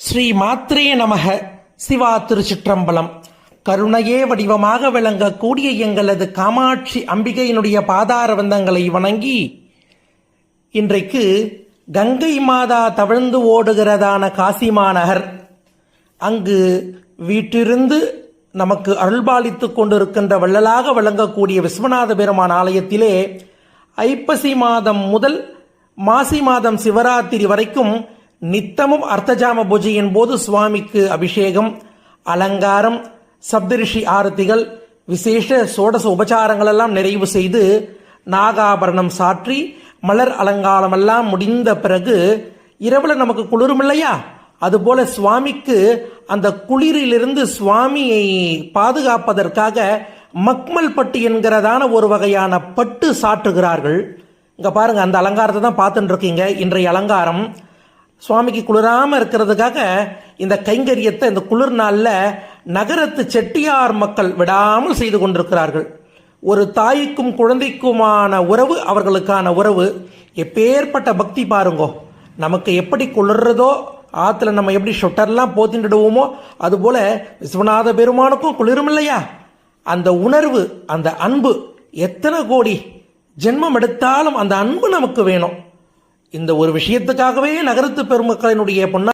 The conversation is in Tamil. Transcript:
ஸ்ரீ மாத்ரே நமக சிவா திருச்சிற்றம்பலம். கருணையே வடிவமாக விளங்கக்கூடிய எங்களது காமாட்சி அம்பிகையினுடைய பாதார வந்தங்களை வணங்கி இன்றைக்கு கங்கை மாதா தவழ்ந்து ஓடுகிறதான காசி மாநகர் அங்கு வீட்டிருந்து நமக்கு அருள்பாலித்து கொண்டிருக்கின்ற வள்ளலாக விளங்கக்கூடிய விஸ்வநாத பெருமான் ஆலயத்திலே ஐப்பசி மாதம் முதல் மாசி மாதம் சிவராத்திரி வரைக்கும் நித்தமும் அர்த்தஜாம பூஜையின் போது சுவாமிக்கு அபிஷேகம் அலங்காரம் சப்தரிஷி ஆரத்திகள் விசேஷ சோடச உபச்சாரங்கள் எல்லாம் நிறைவு செய்து நாகாபரணம் சாற்றி மலர் அலங்காரம் எல்லாம் முடிந்த பிறகு இரவுல நமக்கு குளிரும் இல்லையா? அதுபோல சுவாமிக்கு அந்த குளிரிலிருந்து சுவாமியை பாதுகாப்பதற்காக மக்மல் பட்டு என்கிறதான ஒரு வகையான பட்டு சாற்றுகிறார்கள். இங்க பாருங்க அந்த அலங்காரத்தை தான் பார்த்துட்டு இருக்கீங்க. இன்றைய அலங்காரம் சுவாமிக்கு குளிராமல் இருக்கிறதுக்காக இந்த கைங்கரியத்தை இந்த குளிர் நாளில் நகரத்து செட்டியார் மக்கள் விடாமல் செய்து கொண்டிருக்கிறார்கள். ஒரு தாய்க்கும் குழந்தைக்குமான உறவு அவர்களுக்கான உறவு எப்பேற்பட்ட பக்தி பாருங்கோ. நமக்கு எப்படி குளிர்றதோ ஆற்றுல நம்ம எப்படி ஷொட்டர்லாம் போத்திண்டுடுவோமோ அதுபோல விஸ்வநாத பெருமானுக்கும் குளிரும் இல்லையா? அந்த உணர்வு அந்த அன்பு எத்தனை கோடி ஜென்மம் எடுத்தாலும் அந்த அன்பு நமக்கு வேணும். இந்த ஒரு விஷயத்துக்காகவே நகரத்து பெருமக்களினுடைய பொன்னா